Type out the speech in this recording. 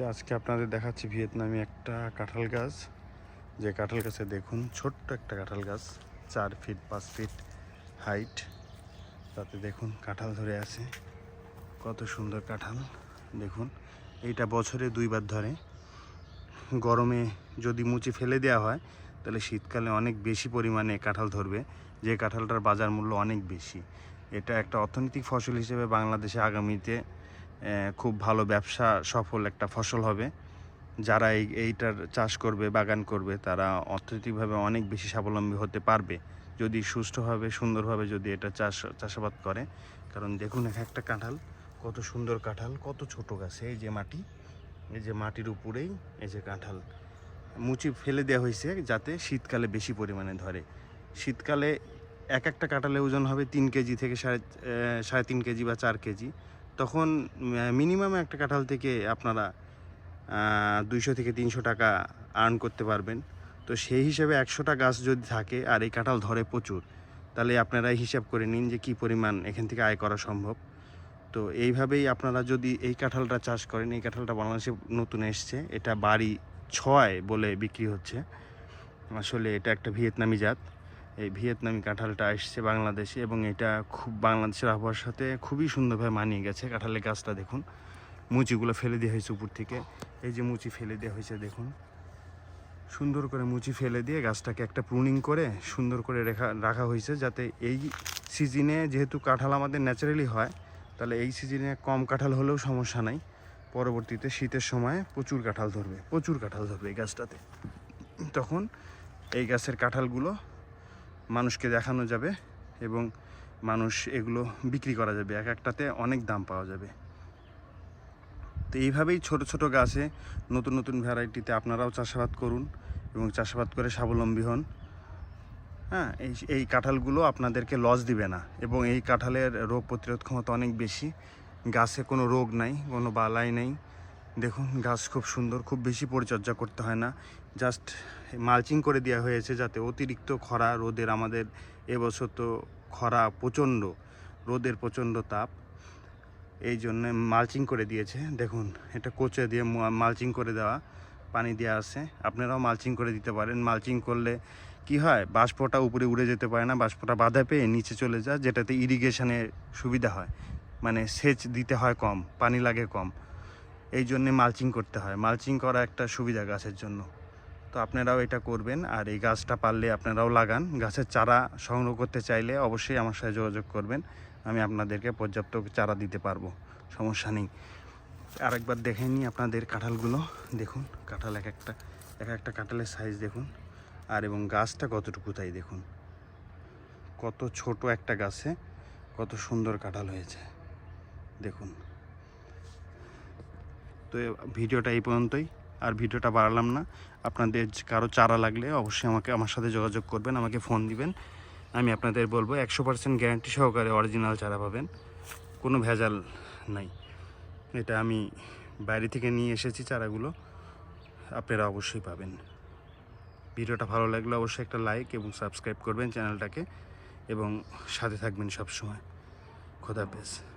আজকে আপনাদের দেখাচ্ছি ভিয়েতনামি একটা কাঁঠাল গাছ। যে কাঁঠাল গাছে দেখুন, ছোট্ট একটা কাঁঠাল গাছ, চার ফিট পাঁচ ফিট হাইট তাতে দেখুন, কাঁঠাল ধরে আছে। কত সুন্দর কাঁঠাল, দেখুন। এইটা বছরে দুইবার ধরে। গরমে যদি মুচি ফেলে দেওয়া হয়, তাহলে শীতকালে অনেক বেশি পরিমাণে কাঁঠাল ধরবে। যে কাঁঠালটার বাজার মূল্য অনেক বেশি। এটা একটা অর্থনৈতিক ফসল হিসেবে বাংলাদেশে আগামীতে খুব ভালো ব্যবসা, সফল একটা ফসল হবে। যারা এই, এইটার চাষ করবে, বাগান করবে, তারা অর্থনৈতিকভাবে অনেক বেশি স্বাবলম্বী হতে পারবে। যদি সুষ্ঠুভাবে, সুন্দরভাবে যদি এটা চাষ, চাষাবাদ করে, কারণ দেখুন এক একটা কাঁঠাল, কত সুন্দর কাঁঠাল, কত ছোট গাছে। এই যে মাটি, এই যে মাটির উপরেই এই যে কাঁঠাল। মুচি ফেলে দেওয়া হয়েছে যাতে শীতকালে বেশি পরিমাণে ধরে। শীতকালে এক একটা কাঁঠালের ওজন হবে তিন কেজি থেকে সাড়ে সাড়ে তিন কেজি বা চার কেজি। তখন মিনিমাম একটা কাঁঠাল থেকে আপনারা দুইশো থেকে তিনশো টাকা আর্ন করতে পারবেন। তো সেই হিসাবে একশোটা গাছ যদি থাকে আর এই কাঁঠাল ধরে প্রচুর, তাহলে আপনারা হিসাব করে নিন যে কী পরিমাণ এখান থেকে আয় করা সম্ভব। তো এইভাবেই আপনারা যদি এই কাঁঠালটা চাষ করেন, এই কাঁঠালটা বাংলাদেশে নতুন এসছে। এটা বাড়ি ছয় বলে বিক্রি হচ্ছে। আসলে এটা একটা ভিয়েতনামি জাত। এই ভিয়েতনামি কাঁঠালটা এসছে বাংলাদেশে এবং এটা খুব বাংলাদেশের আবহাওয়ার সাথে খুবই সুন্দরভাবে মানিয়ে গেছে। কাঁঠালের গাছটা দেখুন, মুচিগুলো ফেলে দেওয়া হয়েছে উপর থেকে। এই যে মুচি ফেলে দেওয়া হয়েছে, দেখুন। সুন্দর করে মুচি ফেলে দিয়ে গাছটাকে একটা প্রুনিং করে সুন্দর করে রেখা, রাখা হয়েছে যাতে এই সিজনে যেহেতু কাঁঠাল আমাদের ন্যাচারালি হয়, তাহলে এই সিজনে কম কাঁঠাল হলেও সমস্যা নাই। পরবর্তীতে শীতের সময় প্রচুর কাঁঠাল ধরবে, প্রচুর কাঁঠাল ধরবে এই গাছটাতে। তখন এই গাছের কাঁঠালগুলো মানুষকে দেখানো যাবে এবং মানুষ এগুলো বিক্রি করা যাবে। এক একটাতে অনেক দাম পাওয়া যাবে। তো এইভাবেই ছোট ছোট গাছে নতুন নতুন ভ্যারাইটিতে আপনারাও চাষাবাদ করুন এবং চাষাবাদ করে স্বাবলম্বী হন। হ্যাঁ এই এই কাঁঠালগুলো আপনাদেরকে লস দিবে না এবং এই কাঁঠালের রোগ প্রতিরোধ ক্ষমতা অনেক বেশি। গাছে কোনো রোগ নাই, কোনো বালাই নেই। দেখুন, গাছ খুব সুন্দর, খুব বেশি পরিচর্যা করতে হয় না। জাস্ট মালচিং করে দেওয়া হয়েছে যাতে অতিরিক্ত খরা, রোদের আমাদের এবছর তো খরা প্রচণ্ড, রোদের প্রচণ্ড তাপ। এই জন্য মালচিং করে দিয়েছে। দেখুন, এটা কোচে দিয়ে মালচিং করে দেওয়া, পানি দেওয়া আছে। আপনারাও মালচিং করে দিতে পারেন। মালচিং করলে কি হয়? বাষ্পটা উপরে উড়ে যেতে পারে না। বাষ্পটা বাধা পেয়ে নিচে চলে যায়, যেটাতে ইরিগেশনের সুবিধা হয়। মানে সেচ দিতে হয় কম, পানি লাগে কম। এই জন্যে মালচিং করতে হয়। মালচিং করা একটা সুবিধা গাছের জন্য। তো আপনারাও এটা করবেন আর এই গাছটা পারলে আপনারাও লাগান। গাছের চারা সংগ্রহ করতে চাইলে অবশ্যই আমার সাথে যোগাযোগ করবেন। আমি আপনাদেরকে পর্যাপ্ত চারা দিতে পারব। সমস্যা নেই। আরেকবার দেখে নিই আপনাদের কাঁঠালগুলো। দেখুন, কাঁঠাল এক একটা এক একটা কাঁঠালের সাইজ দেখুন। আর এবং গাছটা কতটুকু তাই দেখুন। কত ছোট একটা গাছে কত সুন্দর কাঁঠাল হয়েছে। দেখুন। তো ভিডিওটা এই পর্যন্তই। আর ভিডিওটা বাড়ালাম না। আপনাদের কারও চারা লাগলে অবশ্যই আমাকে, আমার সাথে যোগাযোগ করবেন, আমাকে ফোন দিবেন। আমি আপনাদের বলব, একশো পার্সেন্ট গ্যারান্টি সহকারে অরিজিনাল চারা পাবেন। কোনো ভেজাল নাই। এটা আমি বাইরে থেকে নিয়ে এসেছি চারাগুলো। আপনারা অবশ্যই পাবেন। ভিডিওটা ভালো লাগলে অবশ্যই একটা লাইক এবং সাবস্ক্রাইব করবেন চ্যানেলটাকে। এবং সাথে থাকবেন সবসময়। খোদাফেজ